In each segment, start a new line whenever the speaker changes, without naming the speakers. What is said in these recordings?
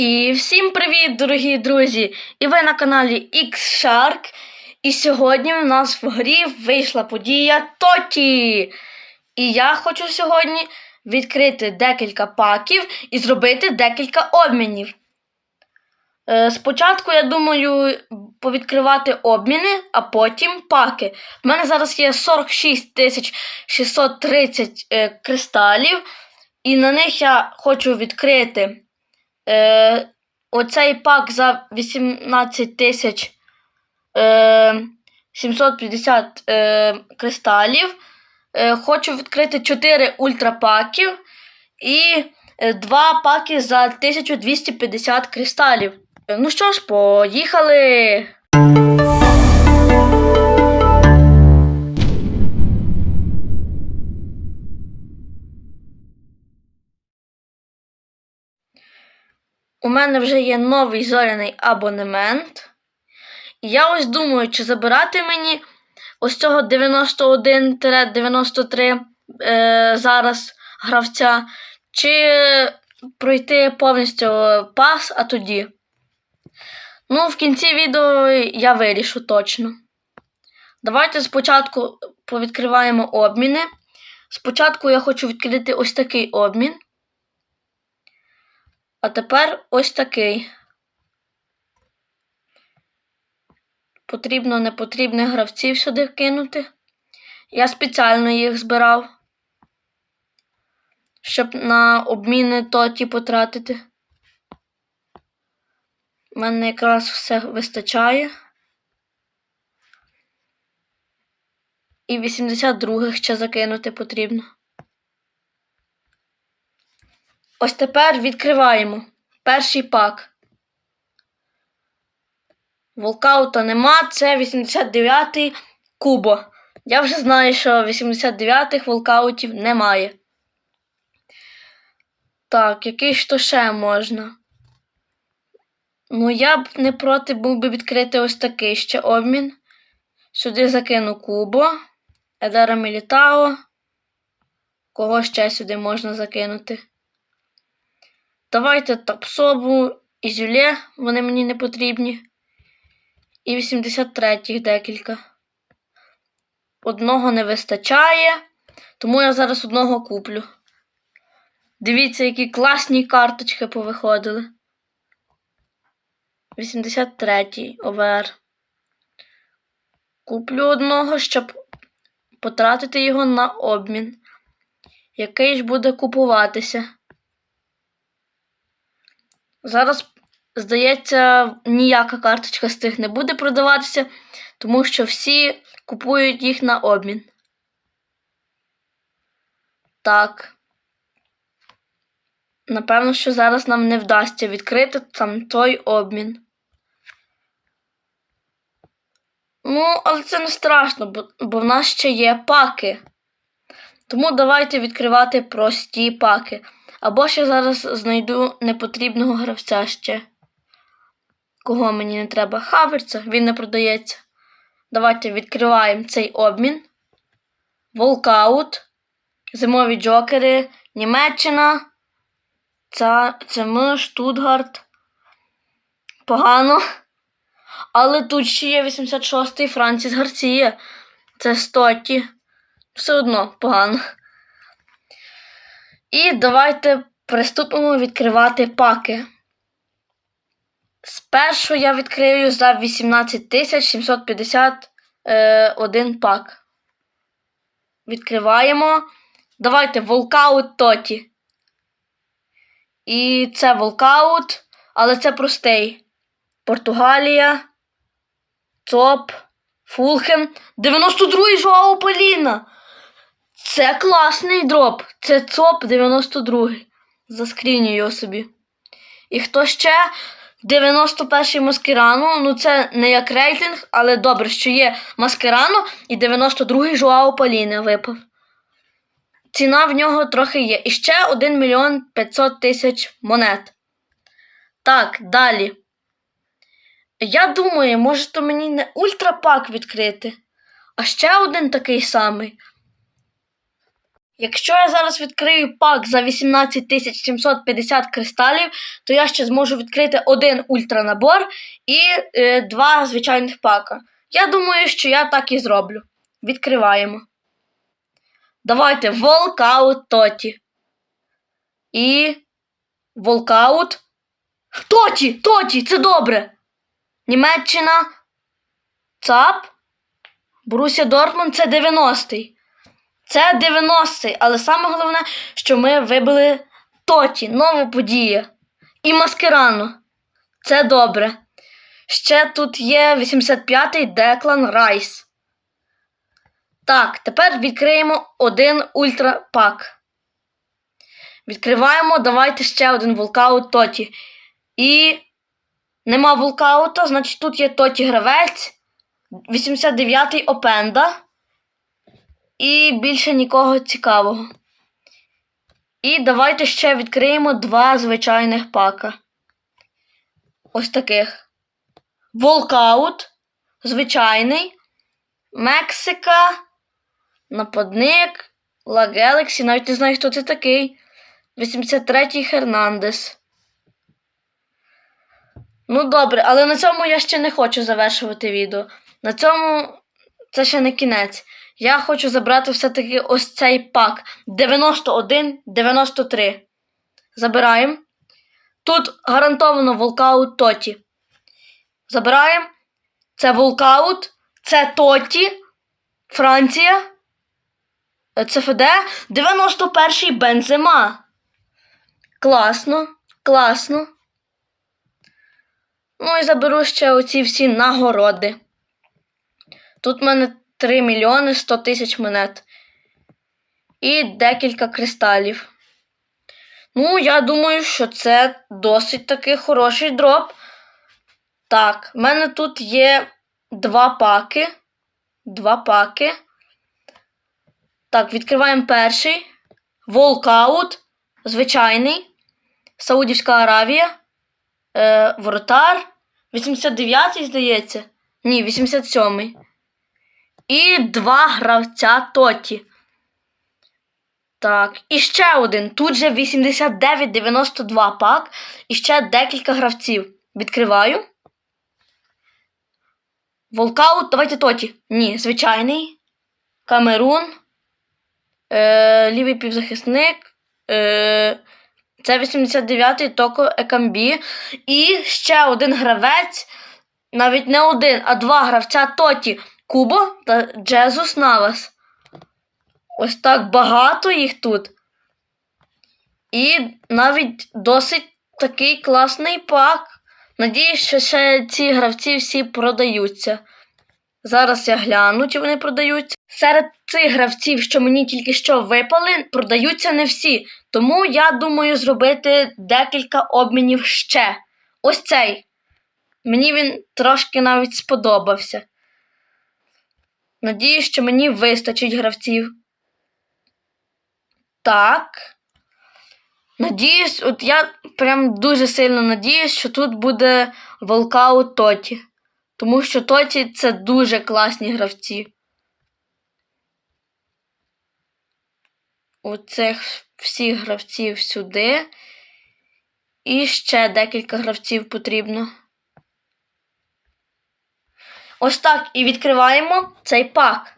І всім привіт, дорогі друзі! І ви на каналі X-Shark. І сьогодні у нас в грі вийшла подія Тоті. І я хочу сьогодні відкрити декілька паків і зробити декілька обмінів. Е, Спочатку, я думаю, повідкривати обміни, а потім паки. У мене зараз є 46 630 е, кристалів, і на них я хочу відкрити е, оцей пак за 18 тисяч е, 750 е, кристалів. Е, хочу відкрити 4 ультрапаків і е, 2 паки за 1250 кристалів. Е, Ну що ж, поїхали! У мене вже є новий зоряний абонемент. І я ось думаю, чи забирати мені ось цього 91-93 е, зараз гравця, чи пройти повністю пас, а тоді. Ну, в кінці відео я вирішу точно. Давайте спочатку повідкриваємо обміни. Спочатку я хочу відкрити ось такий обмін. А тепер ось такий. Потрібно непотрібних гравців сюди кинути. Я спеціально їх збирав, щоб на обміни тоті потратити. У мене якраз все вистачає. І 82-х ще закинути потрібно. Ось тепер відкриваємо перший пак. Волкаута нема, це 89-й Кубо. Я вже знаю, що 89-х волкаутів немає. Так, який ж то ще можна? Ну, я б не проти був би відкрити ось такий ще обмін. Сюди закину Кубо, Едера Мілітао. Кого ще сюди можна закинути? Давайте Тапсобу і Зюлє, вони мені не потрібні. І 83-х декілька. Одного не вистачає, тому я зараз одного куплю. Дивіться, які класні карточки повиходили. 83-й ОВР. Куплю одного, щоб потратити його на обмін. Який ж буде купуватися? Зараз, здається, ніяка карточка з тих не буде продаватися, тому що всі купують їх на обмін. Так. Напевно, що зараз нам не вдасться відкрити там той обмін. Ну, але це не страшно, бо, бо в нас ще є паки. Тому давайте відкривати прості паки. Або ще зараз знайду непотрібного гравця ще. Кого мені не треба? Хаверца, він не продається. Давайте відкриваємо цей обмін. Волкаут. Зимові джокери. Німеччина. Це, це ми, Штутгарт. Погано. Але тут ще є 86-й Франціс Гарсія. Це Стоті. Все одно погано. І давайте приступимо відкривати паки. Спершу я відкрию за 18 751 пак. Відкриваємо. Давайте волкаут Тоті. І це волкаут, але це простий. Португалія. ЦОП. Фулхем. 92-й Жоао Поліна. Це класний дроп. Це ЦОП 92. Заскріню його собі. І хто ще? 91-й Маскерану. Ну, це не як рейтинг, але добре, що є Маскерану і 92-й Жуао Поліна випав. Ціна в нього трохи є. І ще 1 мільйон 500 тисяч монет. Так, далі. Я думаю, може то мені не ультрапак відкрити, а ще один такий самий. Якщо я зараз відкрию пак за 18 750 кристалів, то я ще зможу відкрити один ультранабор і е, два звичайних пака. Я думаю, що я так і зроблю. Відкриваємо. Давайте волкаут Тоті. І. Волкаут. Тоті! Тоті! Це добре! Німеччина. ЦАП. Боруся Дортмунд це 90-й. Це 90-й, але саме головне, що ми вибили Тоті, нова подія. І Маскерано. Це добре. Ще тут є 85-й Деклан Райс. Так, тепер відкриємо один ультрапак. Відкриваємо, давайте ще один волкаут Тоті. І нема волкаута, значить тут є Тоті гравець. 89-й Опенда. І більше нікого цікавого. І давайте ще відкриємо два звичайних пака. Ось таких. Волкаут. Звичайний. Мексика. Нападник. Ла Гелексі. Навіть не знаю, хто це такий. 83-й Хернандес. Ну, добре, але на цьому я ще не хочу завершувати відео. На цьому це ще не кінець. Я хочу забрати все-таки ось цей пак 91-93. Забираємо. Тут гарантовано волкаут Тоті. Забираємо. Це волкаут. Це Тоті. Франція. ЦФД. 91-й Бензема. Класно. Класно. Ну і заберу ще оці всі нагороди. Тут в мене 3 мільйони 100 тисяч монет. І декілька кристалів. Ну, я думаю, що це досить таки хороший дроп. Так, в мене тут є два паки. Два паки. Так, відкриваємо перший. Волкаут. Звичайний. Саудівська Аравія. Е, Воротар. 89-й, здається. Ні, 87-й. І два гравця Тоті. Так, і ще один. Тут же 89-92 пак. І ще декілька гравців. Відкриваю. Волкаут, давайте Тоті. Ні, звичайний. Камерун. Е, лівий півзахисник. Е, це 89-й Токо Екамбі. І ще один гравець. Навіть не один, а два гравця Тоті. Кубо та Джезус Навас. Ось так багато їх тут. І навіть досить такий класний пак. Надіюсь, що ще ці гравці всі продаються. Зараз я гляну, чи вони продаються. Серед цих гравців, що мені тільки що випали, продаються не всі. Тому я думаю зробити декілька обмінів ще. Ось цей. Мені він трошки навіть сподобався. Надіюсь, що мені вистачить гравців. Так. Надіюсь, от я прям дуже сильно надіюсь, що тут буде волкаут Тоті. Тому що Тоті це дуже класні гравці. Оцих всіх гравців сюди. І ще декілька гравців потрібно. Ось так і відкриваємо цей пак.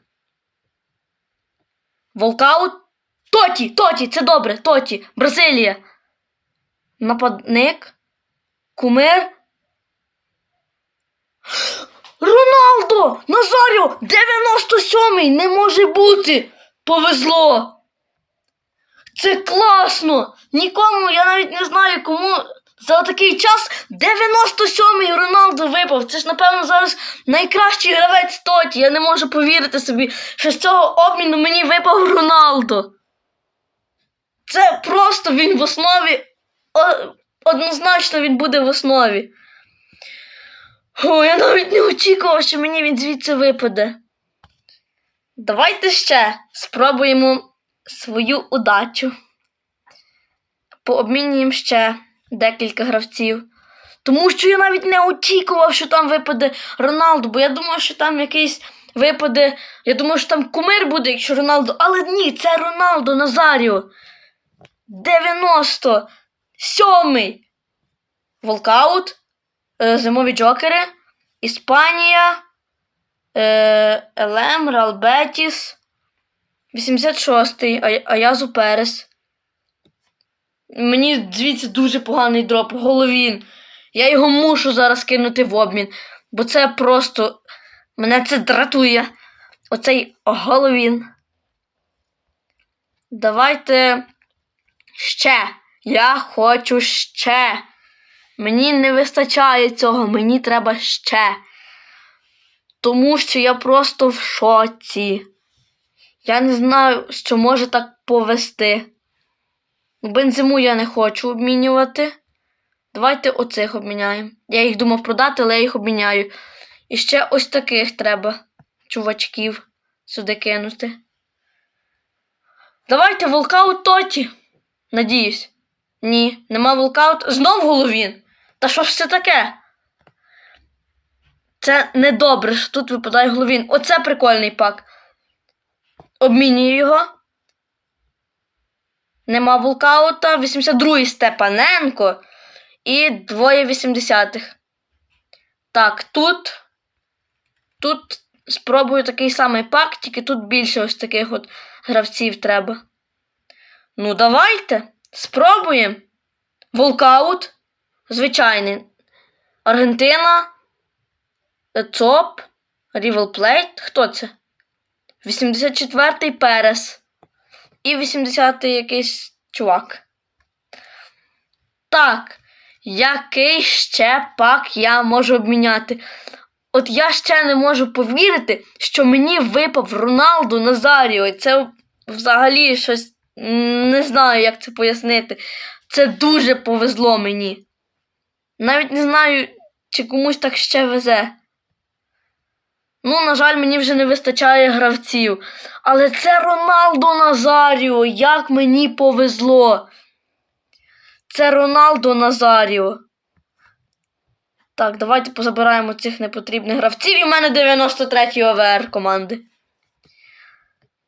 Волкаут. Тоті! Тоті! Це добре! Тоті! Бразилія! Нападник. Кумир. Роналдо! Назаріо! 97-й! Не може бути! Повезло! Це класно! Нікому, я навіть не знаю, кому за такий час 97-й Роналдо випав. Це ж, напевно, зараз найкращий гравець Тоті. Я не можу повірити собі, що з цього обміну мені випав Роналдо. Це просто він в основі. Однозначно він буде в основі. О, я навіть не очікував, що мені він звідси випаде. Давайте ще спробуємо свою удачу. Пообмінюємо ще декілька гравців. Тому що я навіть не очікував, що там випаде Роналду, бо я думав, що там якийсь випаде. Я думаю, що там кумир буде, якщо Роналдо. Але ні, це Роналдо Назаріо. 97-й. Волкаут. Е, Зимові Джокери. Іспанія. Е, ЛМ, Реал Бетіс. 86-й. Аязу Перес. Мені звідси дуже поганий дроп. Головін. Я його мушу зараз кинути в обмін. Бо це просто. Мене це дратує. Оцей головін. Давайте ще. Я хочу ще. Мені не вистачає цього, мені треба ще. Тому що я просто в шоці. Я не знаю, що може так повести. Бензиму я не хочу обмінювати. Давайте оцих обміняємо. Я їх думав продати, але я їх обміняю. І ще ось таких треба чувачків сюди кинути. Давайте волкаут Тоті. Надіюсь. Ні, нема волкаут. Знов головін. Та що ж це таке? Це недобре, що тут випадає головін. Оце прикольний пак. Обмінюю його. Нема волкаута. 82-й Степаненко. І двоє 80-х. Так, тут. Тут спробую такий самий пак, тільки тут більше ось таких от гравців треба. Ну, давайте. Спробуємо. Волкаут. Звичайний. Аргентина. ЦОП. Рівел Плейт. Хто це? 84-й Перес. І 80-й якийсь чувак. Так. Який ще пак я можу обміняти? От я ще не можу повірити, що мені випав Роналду Назаріо. Це взагалі щось не знаю, як це пояснити. Це дуже повезло мені. Навіть не знаю, чи комусь так ще везе. Ну, на жаль, мені вже не вистачає гравців. Але це Роналдо Назаріо. Як мені повезло. Це Роналдо Назаріо. Так, давайте позабираємо цих непотрібних гравців. І в мене 93-й ОВР команди.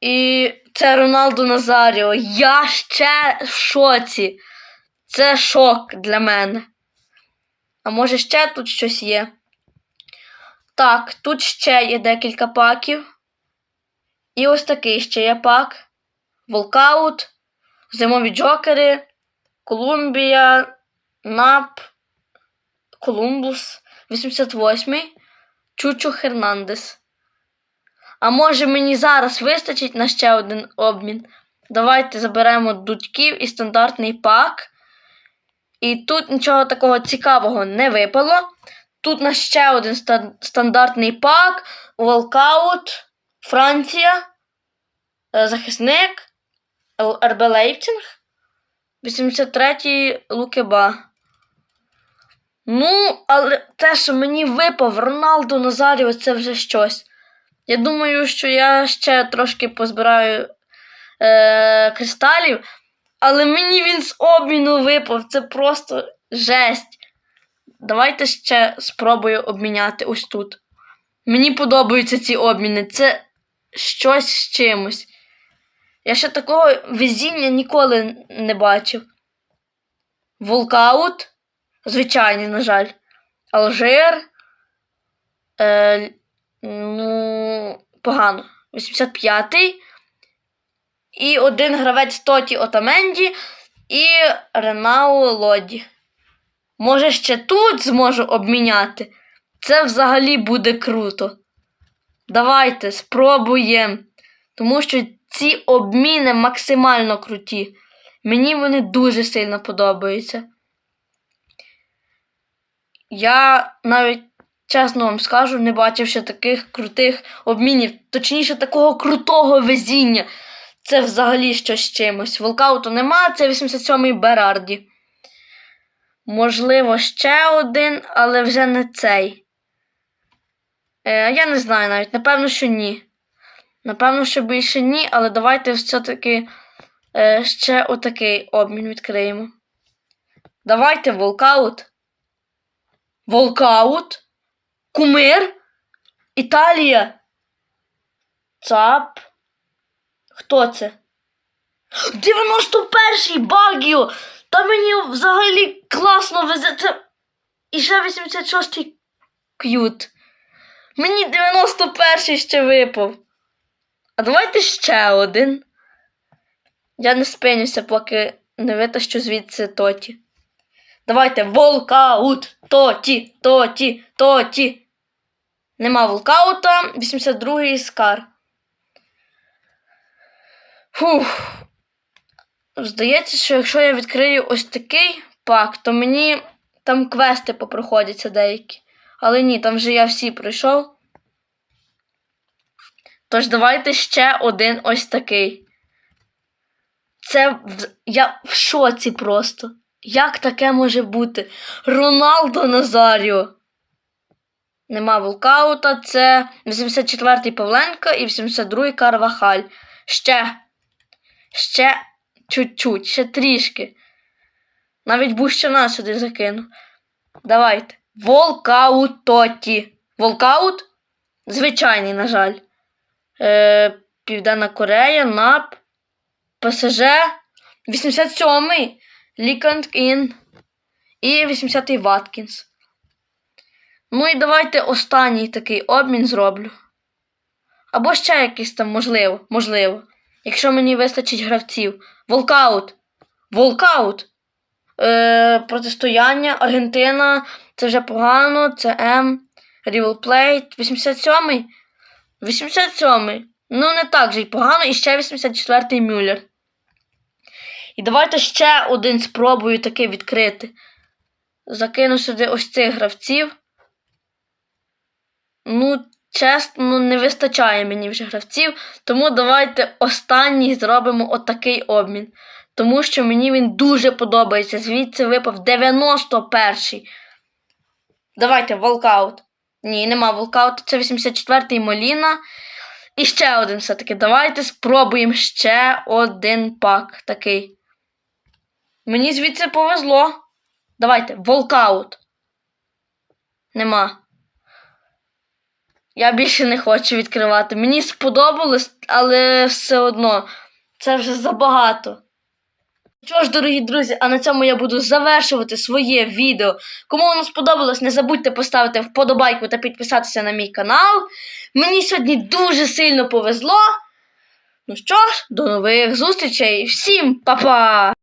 І це Роналдо Назаріо. Я ще в шоці. Це шок для мене. А може ще тут щось є? Так, тут ще є декілька паків. І ось такий ще є пак. Волкаут, Зимові Джокери, Колумбія, НАП, Колумбус, 88-й, Чучо Хернандес. А може мені зараз вистачить на ще один обмін? Давайте заберемо дудьків і стандартний пак. І тут нічого такого цікавого не випало. Тут на ще один стандартний пак, Волкаут, Франція, е, захисник, РБ Лейпцинг, 83-й Лукеба. Ну, але те, що мені випав Роналдо Назаріо, це вже щось. Я думаю, що я ще трошки позбираю е- кристалів, але мені він з обміну випав. Це просто жесть. Давайте ще спробую обміняти ось тут. Мені подобаються ці обміни. Це щось з чимось. Я ще такого везіння ніколи не бачив. Волкаут. Звичайний, на жаль. Алжир. Е, ну, погано. 85-й. І один гравець Тоті Отаменді і Ренау Лоді. Може, ще тут зможу обміняти. Це взагалі буде круто. Давайте спробуємо. Тому що ці обміни максимально круті. Мені вони дуже сильно подобаються. Я навіть, чесно вам скажу, не бачив ще таких крутих обмінів, точніше, такого крутого везіння. Це взагалі щось чимось. Волкауту нема, це 87-й Берарді. Можливо, ще один, але вже не цей. Е, я не знаю навіть. Напевно, що ні. Напевно, що більше ні, але давайте все-таки е, ще отакий обмін відкриємо. Давайте волкаут. Волкаут. Кумир. Італія. Цап. Хто це? 91-й Багіо! Та мені взагалі класно везе. І ще 86-й к'ют. Мені 91-й ще випав. А давайте ще один. Я не спинюся, поки не витащу звідси Тоті. Давайте волкаут! Тоті, Тоті, Тоті. Нема волкаута, 82-й скар. Фух. Здається, що якщо я відкрию ось такий пак, то мені там квести попроходяться деякі. Але ні, там вже я всі пройшов. Тож давайте ще один ось такий. Це я в шоці просто. Як таке може бути? Роналдо Назаріо. Нема волкаута, це 84-й Павленко і 82-й Карвахаль. Ще. Ще чуть-чуть, ще трішки. Навіть Бущана сюди закину. Давайте. Волкаут Тоті. Волкаут? Звичайний, на жаль. Е, Південна Корея, НАП, ПСЖ, 87-й Ліканг Ін і 80-й Ваткінс. Ну і давайте останній такий обмін зроблю. Або ще якийсь там, можливо, можливо. Якщо мені вистачить гравців. Волкаут. Волкаут. Е, протистояння. Аргентина. Це вже погано. Це М. Plate. 87-й. 87-й. Ну, не так же й погано. І ще 84-й Мюллер. І давайте ще один спробую таки відкрити. Закину сюди ось цих гравців. Ну, чесно, ну, не вистачає мені вже гравців. Тому давайте останній зробимо отакий обмін. Тому що мені він дуже подобається. Звідси випав 91-й. Давайте волкаут. Ні, нема волкауту. Це 84-й Моліна. І ще один все-таки. Давайте спробуємо ще один пак такий. Мені звідси повезло. Давайте, волкаут. Нема. Я більше не хочу відкривати. Мені сподобалось, але все одно це вже забагато. Що ж, дорогі друзі, а на цьому я буду завершувати своє відео. Кому воно сподобалось, не забудьте поставити вподобайку та підписатися на мій канал. Мені сьогодні дуже сильно повезло. Ну що ж, до нових зустрічей. Всім па-па!